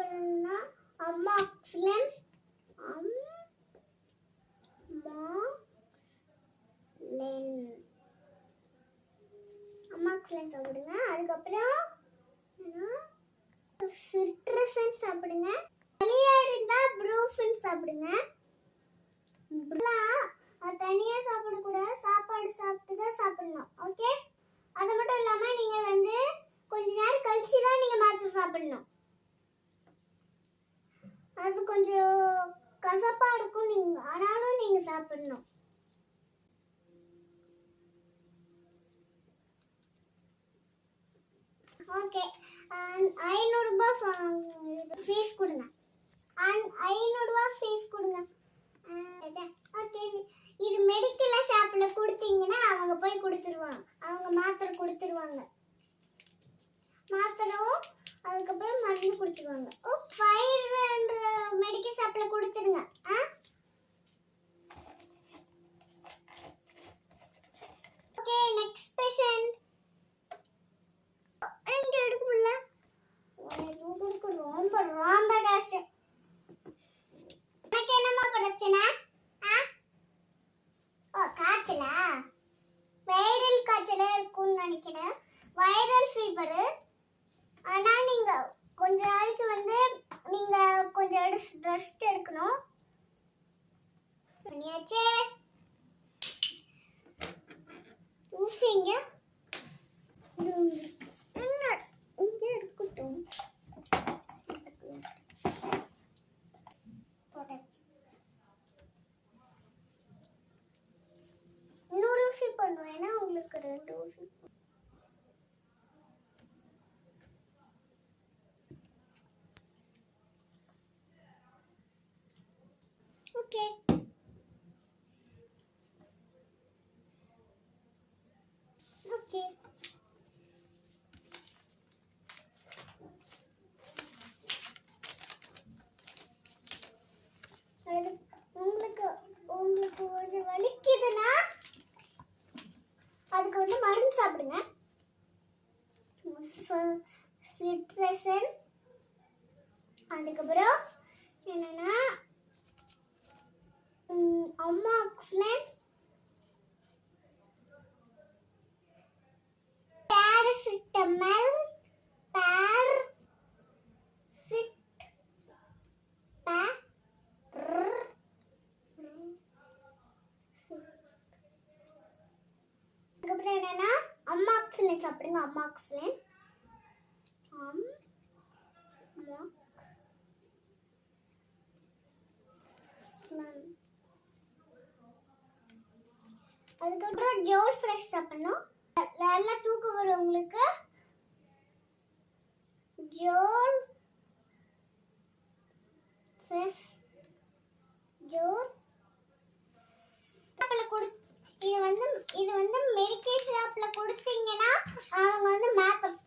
பண்ணணும்னா அம்மா ஆக்சிலன் அம்மா லென் அம்மா ஆக்சிலன் சாப்பிடுங்க. அதுக்கப்புறம் சிட்ரஸன் சாப்பிடுங்க. வெளியாக இருந்தால் ப்ரூஃபின் சாப்பிடுங்க. சாப்பிடணும் ஓகே ஐநூறுரூபா ஃபீஸ் கொடுங்க. ஐநூறுரூவா ஃபீஸ் கொடுங்க. ஓகே இது மெடிக்கல் ஷாப்பில் கொடுத்தீங்கன்னா அவங்க போய் கொடுத்துருவாங்க. அவங்க மாத்திரை கொடுத்துருவாங்க. மாத்திரம் அதுக்கப்புறம் மருந்து கொடுத்துருவாங்க. ஓ ஃபைவ் ஹண்ட்ரட் மெடிக்கல் ஷாப்பில் கொடுத்துருங்க. ஆ ரெஸ்ட் எடுக்கணும். பண்ணியாச்சே. ஊசிங்க. என்ன இங்க இருக்கட்டும். போட்டாச்சு. இன்னொரு ஊசி பண்ணுவேன் ஏன்னா உங்களுக்கு ரெண்டு ஊசி ஓகே. ஓகே. உங்களுக்கு உங்களுக்கு கொஞ்சம் வலிக்குதுன்னா அதுக்கு வந்து மருந்து சாப்பிடுங்க. சிட்ரசன் அதுக்கப்புறம் என்னென்னா பேரசிட்டமல் பேர் சிட் பேர் அதுக்கப்புறம் என்னன்னா அம்மாக்ஸ்லன் சாப்பிடுங்க அம்மாக்ஸ்லன். அம் அம்மா அதுக்கப்புறம் ஜோல் ஃப்ரெஷ் சாப்பிடணும். நல்லா தூக்கம் வரும் உங்களுக்கு. ஜோல் ஃப்ரெஷ் ஜோல் கொடு இது வந்து இது வந்து மெடிக்கல் ஷாப்பில் கொடுத்தீங்கன்னா அவங்க வந்து மேக்கப்